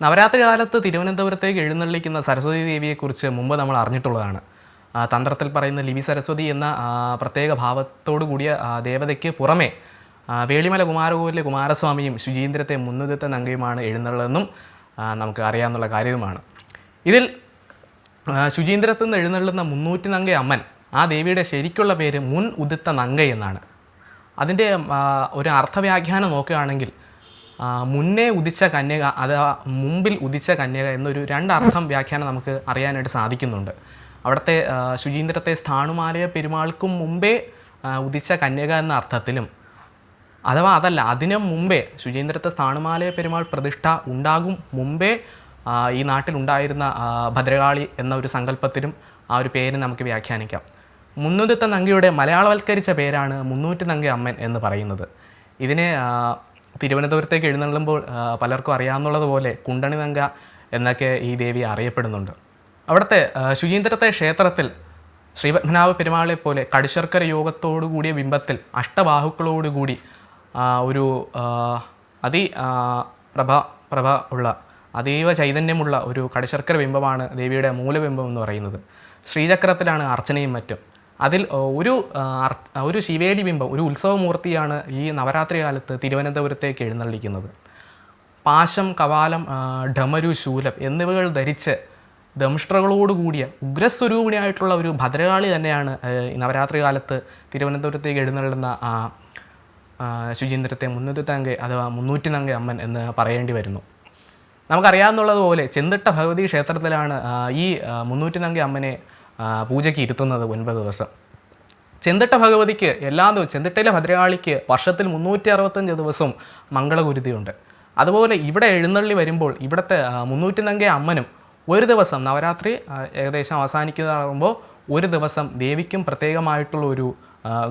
നവരാത്രി കാലത്ത് തിരുവനന്തപുരത്തേക്ക് എഴുന്നള്ളിക്കുന്ന സരസ്വതി ദേവിയെക്കുറിച്ച് മുമ്പ് നമ്മൾ അറിഞ്ഞിട്ടുള്ളതാണ്. തന്ത്രത്തിൽ പറയുന്ന ലിവി സരസ്വതി എന്ന പ്രത്യേക ഭാവത്തോടു കൂടിയ ദേവതയ്ക്ക് പുറമേ വേളിമല കുമാരകോവിലെ കുമാരസ്വാമിയും ശുചീന്ദ്രത്തെ മുൻനിർത്ത നങ്കയുമാണ് എഴുന്നള്ളതെന്നും നമുക്ക് അറിയാവുന്ന കാര്യവുമാണ്. ഇതിൽ ശുചീന്ദ്രത്തിൽ നിന്ന് എഴുന്നള്ളുന്ന മുന്നൂറ്റി നങ്ക അമ്മൻ ആ ദേവിയുടെ ശരിക്കുള്ള പേര് മുൻ ഉദിത്ത നങ്ക എന്നാണ്. അതിന്റെ ഒരു അർത്ഥവ്യാഖ്യാനം നോക്കുകയാണെങ്കിൽ മുന്നേ ഉദിച്ച കന്യക അഥവാ മുമ്പിൽ ഉദിച്ച കന്യക എന്നൊരു രണ്ടർത്ഥം വ്യാഖ്യാനം നമുക്ക് അറിയാനായിട്ട് സാധിക്കുന്നുണ്ട്. അവിടുത്തെ ശുചീന്ദ്രത്തെ സ്ഥാണുമാലയ പെരുമാൾക്കും മുമ്പേ ഉദിച്ച കന്യക എന്ന അർത്ഥത്തിലും അഥവാ അതല്ല അതിനു മുമ്പേ ശുചീന്ദ്രത്തെ സ്ഥാണുമാലയ പെരുമാൾ പ്രതിഷ്ഠ ഉണ്ടാകും മുമ്പേ ഈ നാട്ടിലുണ്ടായിരുന്ന ഭദ്രകാളി എന്ന ഒരു സങ്കല്പത്തിലും ആ ഒരു പേര് നമുക്ക് വ്യാഖ്യാനിക്കാം. മുന്നൂറ്റത്തെ നങ്കയുടെ മലയാളവൽക്കരിച്ച പേരാണ് മുന്നൂറ്റി നങ്ക അമ്മൻ എന്ന് പറയുന്നത്. ഇതിനെ തിരുവനന്തപുരത്തേക്ക് എഴുന്നള്ളുമ്പോൾ പലർക്കും അറിയാവുന്നതുപോലെ കുണ്ടണി നങ്ക എന്നൊക്കെ ഈ ദേവി അറിയപ്പെടുന്നുണ്ട്. അവിടുത്തെ ശുചീന്ദ്രത്തെ ക്ഷേത്രത്തിൽ ശ്രീപത്മനാഭ പെരുമാളെ പോലെ കടിശർക്കര യോഗത്തോടു കൂടിയ ബിംബത്തിൽ അഷ്ടബാഹുക്കളോടുകൂടി ഒരു അതി പ്രഭ പ്രഭ ഉള്ള അതീവ ചൈതന്യമുള്ള ഒരു കടിശർക്കര ബിംബമാണ് ദേവിയുടെ മൂലബിംബം എന്ന് പറയുന്നത്. ശ്രീചക്രത്തിലാണ് അർച്ചനയും മറ്റും. അതിൽ ഒരു ഒരു ശിവേലി ബിംബം ഒരു ഉത്സവമൂർത്തിയാണ് ഈ നവരാത്രി കാലത്ത് തിരുവനന്തപുരത്തേക്ക് എഴുന്നള്ളിക്കുന്നത്. പാശം കവാലം ഡമരു ശൂലം എന്നിവകൾ ധരിച്ച് ദംഷ്ട്രകളോടുകൂടിയ ഉഗ്രസ്വരൂപിണിയായിട്ടുള്ള ഒരു ഭദ്രകാളി തന്നെയാണ് നവരാത്രി കാലത്ത് തിരുവനന്തപുരത്തേക്ക് എഴുന്നള്ളുന്ന ശുചീന്ദ്രത്തെ മുന്നൂറ്റി തങ്ക അഥവാ മുന്നൂറ്റി നങ്കെ അമ്മൻ എന്ന് പറയേണ്ടി വരുന്നു. നമുക്കറിയാവുന്നതുപോലെ ചെന്തിട്ട ഭഗവതി ക്ഷേത്രത്തിലാണ് ഈ മുന്നൂറ്റി നങ്ക അമ്മനെ പൂജയ്ക്ക് ഇരുത്തുന്നത് ഒൻപത് ദിവസം. ചെന്തിട്ട ഭഗവതിക്ക് എല്ലാ ദിവസവും ചെന്തിട്ടയിലെ ഭദ്രകാളിക്ക് വർഷത്തിൽ മുന്നൂറ്റി അറുപത്തഞ്ച് ദിവസവും മംഗളഗുരുതിയുണ്ട് അതുപോലെ ഇവിടെ എഴുന്നള്ളി വരുമ്പോൾ ഇവിടുത്തെ ആ, മുന്നൂറ്റി നങ്ക അമ്മനും ഒരു ദിവസം നവരാത്രി ഏകദേശം അവസാനിക്കുന്നതാകുമ്പോൾ ഒരു ദിവസം ദേവിക്കും പ്രത്യേകമായിട്ടുള്ള ഒരു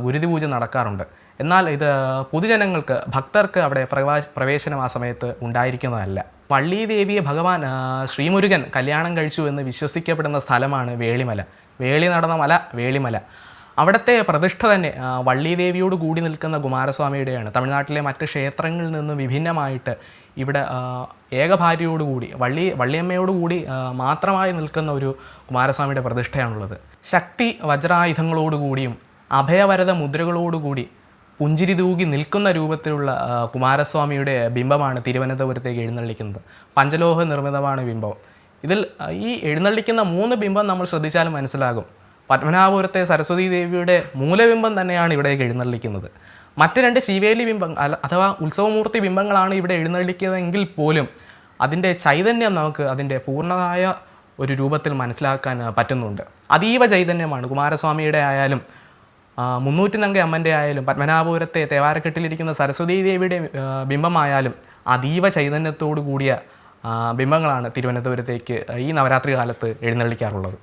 ഗുരുതി പൂജ നടക്കാറുണ്ട്. എന്നാൽ ഇത് പൊതുജനങ്ങൾക്ക് ഭക്തർക്ക് അവിടെ പ്രവാ പ്രവേശനം ആ സമയത്ത് ഉണ്ടായിരിക്കുന്നതല്ല. പള്ളി ദേവിയെ ഭഗവാൻ ശ്രീമുരുകൻ കല്യാണം കഴിച്ചു എന്ന് വിശ്വസിക്കപ്പെടുന്ന സ്ഥലമാണ് വേളിമല. വേളി നടന്ന മല വേളിമല. അവിടുത്തെ പ്രതിഷ്ഠ തന്നെ വള്ളിദേവിയോട് വള്ളി ദേവിയോട് കൂടി നിൽക്കുന്ന കുമാരസ്വാമിയുടെയാണ്. തമിഴ്നാട്ടിലെ മറ്റ് ക്ഷേത്രങ്ങളിൽ നിന്ന് വിഭിന്നമായിട്ട് ഇവിടെ ഏകഭാര്യയോടുകൂടി വള്ളി വള്ളിയമ്മയോടുകൂടി മാത്രമായി നിൽക്കുന്ന ഒരു കുമാരസ്വാമിയുടെ പ്രതിഷ്ഠയാണുള്ളത്. ശക്തി വജ്രായുധങ്ങളോടുകൂടിയും അഭയവരത മുദ്രകളോടുകൂടി പുഞ്ചിരി തൂകി നിൽക്കുന്ന രൂപത്തിലുള്ള കുമാരസ്വാമിയുടെ ബിംബമാണ് തിരുവനന്തപുരത്തേക്ക് എഴുന്നള്ളിക്കുന്നത്. പഞ്ചലോഹ നിർമ്മിതമാണ് ബിംബം. ഇതിൽ ഈ എഴുന്നള്ളിക്കുന്ന മൂന്ന് ബിംബം നമ്മൾ ശ്രദ്ധിച്ചാൽ മനസ്സിലാകും. പത്മനാഭപുരത്തെ സരസ്വതി ദേവിയുടെ മൂലബിംബം തന്നെയാണ് ഇവിടേക്ക് എഴുന്നള്ളിക്കുന്നത്. മറ്റ് രണ്ട് ശിവേലി ബിംബം അഥവാ ഉത്സവമൂർത്തി ബിംബങ്ങളാണ് ഇവിടെ എഴുന്നള്ളിക്കുന്നതെങ്കിൽ പോലും അതിന്റെ ചൈതന്യം നമുക്ക് അതിന്റെ പൂർണമായ ഒരു രൂപത്തിൽ മനസ്സിലാക്കാൻ പറ്റുന്നുണ്ട്. അതീവ ചൈതന്യമാണ് കുമാരസ്വാമിയുടെ ആയാലും ആ, മുന്നൂറ്റി നങ്ക അമ്മന്റെ ആയാലും പത്മനാഭപുരത്തെ തേവാരക്കെട്ടിലിരിക്കുന്ന സരസ്വതീ ദേവിയുടെ ബിംബമായാലും അതീവ ചൈതന്യത്തോടു കൂടിയ ബിംബങ്ങളാണ് തിരുവനന്തപുരത്തേക്ക് ഈ നവരാത്രി കാലത്ത് എഴുന്നള്ളിക്കാറുള്ളത്.